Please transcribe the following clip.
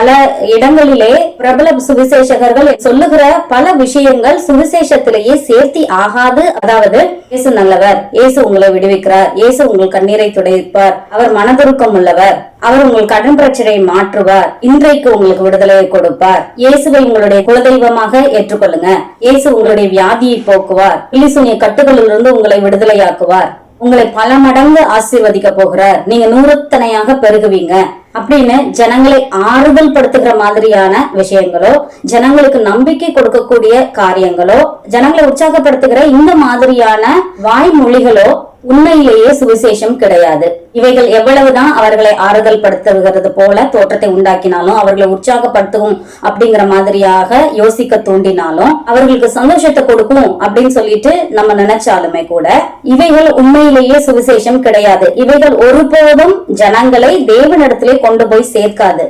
பல இடங்களிலே பிரபல சுவிசேஷகர்கள் சொல்லுகிற பல விஷயங்கள் சுவிசேஷத்திலேயே சேர்த்தி ஆகாது. அதாவது இயேசு நல்லவர். இயேசு உங்களை விடுவிக்கிறார். இயேசு உங்கள் கண்ணீரை துடைப்பார். அவர் மனதுருக்கம் உள்ளவர். அவர் உங்கள் கடன் பிரச்சனையை மாற்றுவார். இன்றைக்கு உங்களுக்கு விடுதலையை கொடுப்பார். இயேசுவை உங்களுடைய குலதெய்வமாக ஏற்றுக்கொள்ளுங்க. இயேசு உங்களுடைய வியாதியை போக்குவார். பிலிசுனிய கட்டுகளிலிருந்து உங்களை விடுதலையாக்குவார். உங்களை பல மடங்கு ஆசீர்வதிக்க போகிறார். நீங்க நூறுத்தனையாக பெருகுவீங்க. அப்படின்னு ஜனங்களை ஆறுதல் படுத்துகிற மாதிரியான விஷயங்களோ ஜனங்களுக்கு நம்பிக்கை கொடுக்கக்கூடிய காரியங்களோ ஜனங்களை உற்சாகப்படுத்துகிற இந்த மாதிரியான வாய்மொழிகளோ உண்மையிலேயே சுவிசேஷம் கிடையாது. இவைகள் எவ்வளவுதான் அவர்களை ஆறுதல் படுத்துகிறது போல தோற்றத்தை உண்டாக்கினாலும் அவர்களை உற்சாகப்படுத்தவும் அப்படிங்கிற மாதிரியாக யோசிக்க தூண்டினாலும் அவர்களுக்கு சந்தோஷத்தை கொடுக்கும் அப்படின்னு சொல்லிட்டு நம்ம நினைச்சாலுமே கூட இவைகள் உண்மையிலேயே சுவிசேஷம் கிடையாது. இவைகள் ஒருபோதும் ஜனங்களை தேவனிடத்திலே கொண்டு போய் சேர்க்காது.